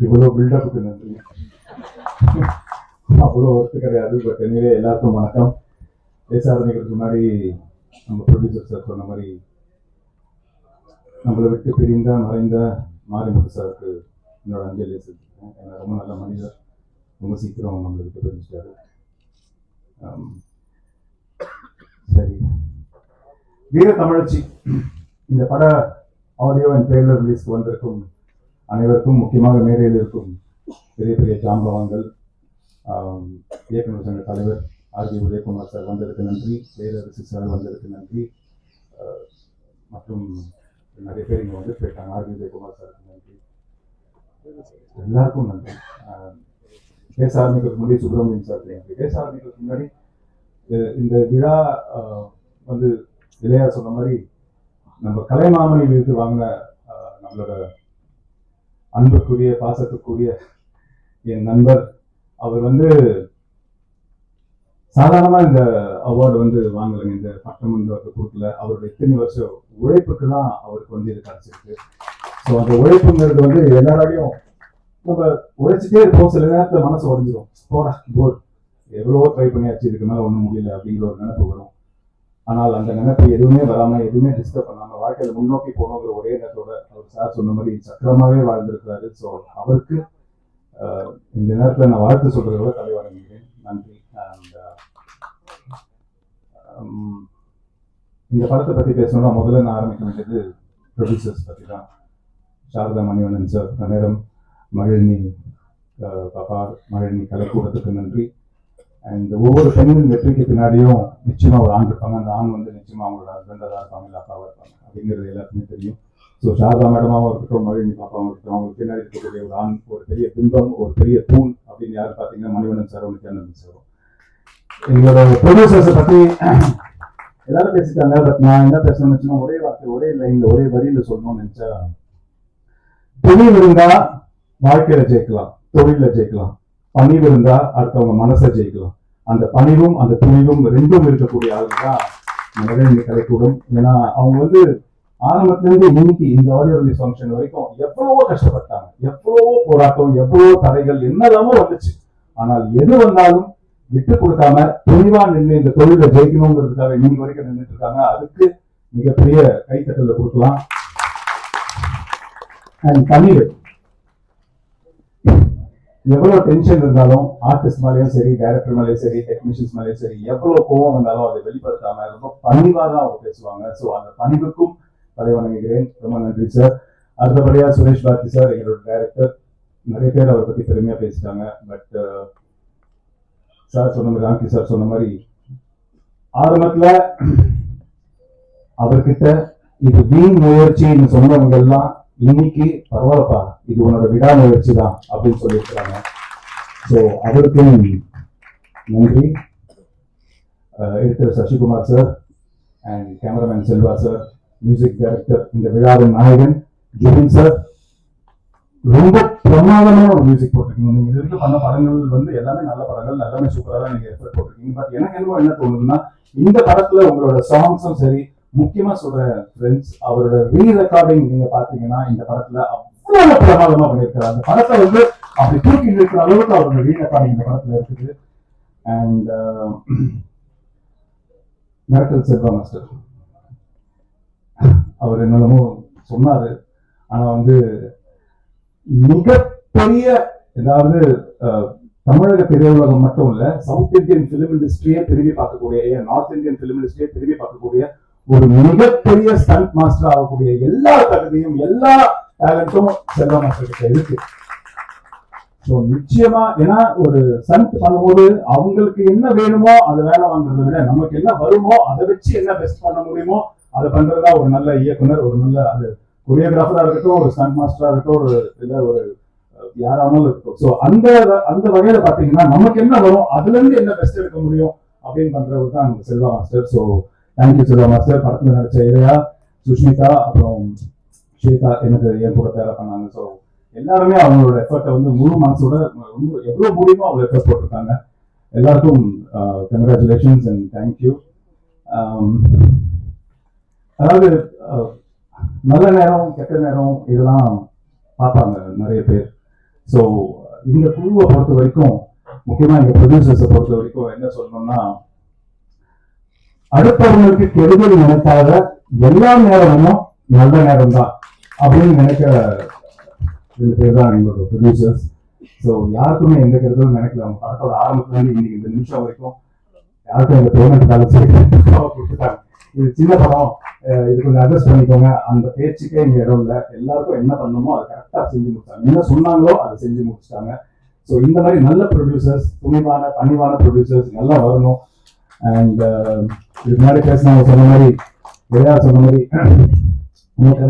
இவ்வளோ பில்டப்புக்கு நன்றி. அவ்வளோ ஒர்க்கு கிடையாது. பட் எனவே எல்லாருக்கும் வணக்கம். பேச முன்னாடி நம்ம ப்ரொடியூசர் சார் சொன்ன மாதிரி நம்மளை விட்டு பிரிந்த மறைந்த மாரிமுத்து சாருக்கு என்னோட அஞ்சலி செலுத்திக்கிறேன் ஏன்னா ரொம்ப நல்ல மனிதர். ரொம்ப சீக்கிரம் நம்மளை விட்டு பிரிஞ்சிட்டாரு. சரி. வீர தமிழச்சி இந்த பட ஆடியோ அண்ட் ட்ரெய்லர் ரிலீஸ்க்கு வந்திருக்கும் அனைவருக்கும் முக்கியமாக மேடையில் இருக்கும் பெரிய பெரிய ஜாம்பவங்கள் இயக்குநர் சங்க தலைவர் ஆர் பி உதயகுமார் சார் வந்ததுக்கு நன்றி பேரரசு சார் வந்ததுக்கு நன்றி மற்றும் நிறைய பேர் இங்கே வந்து போயிட்டாங்க. ஆர் பி உதயகுமார் சாருக்கு நன்றி. எல்லாருக்கும் நன்றி. அஹ், பேச ஆரம்பிக்கிறதுக்கு முன்னாடி சுப்பிரமணியம் சார் நன்றி. பேச ஆரம்பிக்கிறதுக்கு முன்னாடி இந்த விழா வந்து இளையா சொன்ன மாதிரி நம்ம கலைமாமணி விருது வாங்கின நம்மளோட அன்புக்குரிய பாசத்துக்குரிய என் நண்பர். அவர் வந்து சாதாரணமா இந்த அவார்டு வந்து வாங்கலைங்க. இந்த பட்டம் வந்து அவருக்கு கொடுக்கல. அவருடைய இத்தனை வருஷம் உழைப்புக்கு தான் அவருக்கு வந்து இது கிடைச்சிருக்கு. ஸோ அந்த உழைப்புங்கிறது வந்து எல்லாராலையும் நம்ம உழைச்சிட்டே இருப்போம். சில நேரத்தில் மனசு உடஞ்சிரும். போடா போர் எவ்வளவோ ட்ரை பண்ணியாச்சு இதுக்கு மேலே ஒன்றும் முடியல அப்படிங்கிற ஒரு நினைப்பு வரும். ஆனால் அந்த நினைப்பு எதுவுமே வராம எதுவுமே டிஸ்டர்ப் பண்ணாம வாழ்க்கையில முன்னோக்கி போகணுங்கிற ஒரே எண்ணத்தோட அவர் சார் சொன்ன மாதிரி சக்கரமாவே வாழ்ந்திருக்கிறாரு. ஸோ அவருக்கு இந்த நேரத்துல நான் வாழ்த்து சொல்றதை விட தலை வணங்குகிறேன் நன்றி. அண்ட் இந்த படத்தை பத்தி பேசணும்னா முதல்ல நான் ஆரம்பிக்க வேண்டியது ப்ரொடியூசர்ஸ் பத்தி தான். சாரதா மணிவண்ணன் சார் மேடம் மகிழ்நி பாப்பா மகிழ்நி கலைக்கூடத்துக்கு நன்றி. அண்ட் ஒவ்வொரு பெண்ணின் வெற்றிக்கு பின்னாடியும் நிச்சயமா ஒரு ஆண் இருப்பாங்க. அந்த ஆண் வந்து நிச்சயமா அவங்களோட ஹஸ்பண்டாக தான் இருப்பாங்க இல்லை அப்பாவாக இருப்பாங்க. அப்படிங்கிறது எல்லாருக்குமே தெரியும். ஸோ சாரதா மேடமாவும் இருக்கட்டும் மகிழ்ச்சி பாப்பாவும் இருக்கட்டும் அவங்களுக்கு பின்னாடி இருக்கக்கூடிய ஒரு ஆண் ஒரு பெரிய பிம்பம் ஒரு பெரிய தூண் அப்படின்னு யார் பார்த்தீங்கன்னா மணிவண்ணன் சார் நித்யானந்தன் சாரும் எங்களோட ப்ரொடியூசர்ஸை பற்றி எல்லாரும் பேசிட்டாங்க பட் நான் என்ன பேசணும்னு வச்சுன்னா ஒரே வார்த்தை ஒரே லைன்ல ஒரே வரியில சொல்லணும்னு நினைச்சா துணி இருந்தா வாழ்க்கையில ஜெயிக்கலாம் தொழில ஜெயிக்கலாம். பணிவு இருந்தா அடுத்தவங்க மனசை ஜெயிக்கலாம். அந்த பணிவும் அந்த துணிவும் ரெண்டும் இருக்கக்கூடிய ஆளுங்க தான் நிறைய கலைக்கூடும் ஏன்னா அவங்க வந்து ஆரம்பத்துல இருந்து இன்னைக்கு இந்த ஆடியோ ரிலீஸ் ஃபங்க்ஷன் வரைக்கும் எவ்வளவோ கஷ்டப்பட்டாங்க. எவ்வளவோ போராட்டம் எவ்வளவோ தடைகள் என்னெல்லாமோ வந்துச்சு. ஆனால் எது வந்தாலும் விட்டு கொடுக்காம துணிவா நின்று இந்த தொழிலை ஜெயிக்கணுங்கிறதுக்காக இன்னைக்கு வரைக்கும் நின்றுட்டு இருக்காங்க. அதுக்கு மிகப்பெரிய கைத்தட்டல கொடுக்கலாம். அண்ட் தமிழ் எவ்வளவு டென்ஷன் இருந்தாலும் ஆர்டிஸ்ட் மேலேயும் சரி டைரக்டர் மேலேயும் சரி டெக்னீஷியன்ஸ் மேலேயும் சரி எவ்வளவு கோவம் வந்தாலும் அதை வெளிப்படுத்தாம ரொம்ப பணிவாக தான் அவங்க பேசுவாங்க. ஸோ அந்த பணிவுக்கும் தலை வணங்குகிறேன். ரொம்ப நன்றி சார் அடுத்தபடியா சுரேஷ் பாரதி சார் எங்களோட டைரக்டர் நிறைய பேர் அவரை பத்தி பெருமையா பேசிட்டாங்க. பட் சார் uh, சொன்ன மாதிரி ராம்கி சார் சொன்ன மாதிரி ஆரம்பத்துல அவர்கிட்ட இது வீண் முயற்சின்னு சொன்னவங்க எல்லாம் இன்னைக்கு பரவாயில்லப்பா இது உன்னோட விடாமுயற்சி தான் அப்படின்னு சொல்லியிருக்கிறாங்க. ஸோ அவருக்கும் நன்றி. Editor Sasikumar sir and cameraman Selva sir music director இந்த விழாவின் நாயகன் ஜுபின் சார் ரொம்ப பிரமாதமான ஒரு மியூசிக் போட்டிருக்கீங்க. நீங்க இது வரைக்கும் பண்ண படங்கள் வந்து எல்லாமே நல்ல படங்கள் எல்லாமே சூப்பராக தான் நீங்க எஃபர்ட் போட்டிருக்கீங்க. பட் எனக்கு என்னமோ என்ன தோணுதுன்னா இந்த படத்துல உங்களோட சாங்ஸும் சரி முக்கியமா சொல்ற ஃப்ரெண்ட்ஸ் அவரோட ரீ ரெக்கார்டிங் நீங்க பாத்தீங்கன்னா இந்த படத்துல அவ்வளவு பிரமாதமா பண்ணியிருக்காரு அந்த படத்தை வந்து அப்படி தூக்கி இருக்கிற அளவுக்கு அவரோட ரீ ரெக்கார்டிங் இந்த படத்துல இருக்குது. அண்ட் மிரட்டல் செல்வா மாஸ்டர் அவர் என்னென்னமோ சொன்னாரு. ஆனா வந்து மிகப்பெரிய ஏதாவது தமிழக திரையுலகம் மட்டும் இல்ல சவுத் இந்தியன் பிலிம் இண்டஸ்ட்ரியே திரும்பி பார்க்கக்கூடிய ஏன் நார்த் இந்தியன் பிலிம் இண்டஸ்ட்ரியே திரும்பி பார்க்கக்கூடிய ஒரு மிகப்பெரிய ஸ்டண்ட் மாஸ்டர் ஆகக்கூடிய எல்லா தகுதியும் எல்லா டேலண்டும் செல்வா மாஸ்டர் இருக்கு. ஸோ நிச்சயமா ஏன்னா ஒரு சண்ட் பண்ணும்போது அவங்களுக்கு என்ன வேணுமோ அதை வேலை வாங்குறதை விட நமக்கு என்ன வருமோ அதை வச்சு என்ன பெஸ்ட் பண்ண முடியுமோ அதை பண்றதா ஒரு நல்ல இயக்குனர் ஒரு நல்ல அது கொரியோகிராஃபரா இருக்கட்டும் ஒரு சண்ட் மாஸ்டரா இருக்கட்டும் ஒரு இல்ல ஒரு யாரானாலும் இருக்கட்டும். ஸோ அந்த அந்த வகையில பாத்தீங்கன்னா நமக்கு என்ன வரும் அதுல இருந்து என்ன பெஸ்ட் எடுக்க முடியும் அப்படின்னு பண்றவர் தான் Selva master so thank you Selva master படத்தில் நடிச்ச இளையா சுஷ்மிதா அப்புறம் ஸ்வேதா எனக்கு என் கூட பேர பண்ணாங்க. ஸோ எல்லாருமே அவங்களோட எஃபர்ட்டை வந்து முழு மனசோட ரொம்ப எவ்வளோ முடியுமோ அவங்க எஃபர்ட் போட்டிருக்காங்க. எல்லாருக்கும் கங்க்ராச்சுலேஷன்ஸ் அண்ட் தேங்க்யூ அதாவது நல்ல நேரம் கெட்ட நேரம் இதெல்லாம் பார்ப்பாங்க நிறைய பேர். ஸோ இந்த குழுவை பொறுத்த வரைக்கும் முக்கியமாக எங்கள் ப்ரொடியூசர்ஸை பொறுத்த வரைக்கும் என்ன சொல்லணும்னா அடுத்தவங்களுக்கு கெடுதல் நினைக்காத எல்லா நேரமும் நல்ல நேரம் தான் அப்படின்னு நினைக்கிற ரெண்டு பேர் தான் எங்களோட ப்ரொடியூசர்ஸ் ஸோ யாருக்குமே எந்த கெடுதலும் நினைக்கல. அவங்க படத்தோட ஆரம்பத்துல இருந்து இன்னைக்கு இந்த நிமிஷம் வரைக்கும் யாருக்கும் இந்த பேமெண்ட் கலைச்சு கொடுத்துட்டாங்க இது சின்ன படம். இது கொஞ்சம் அட்ஜஸ்ட் பண்ணிக்கோங்க. அந்த பேச்சுக்கே இங்கே இடம் இல்லை. எல்லாருக்கும் என்ன பண்ணணுமோ அதை கரெக்டாக செஞ்சு முடிச்சாங்க. என்ன சொன்னாங்களோ அதை செஞ்சு முடிச்சிட்டாங்க. ஸோ இந்த மாதிரி நல்ல ப்ரொடியூசர்ஸ் துணிவான பணிவான ப்ரொடியூசர்ஸ் நல்லா வரணும். அண்ட் இதுக்கு முன்னாடி பேசினவங்க சொன்ன மாதிரி விளையாட சொன்ன மாதிரி உங்களுக்கு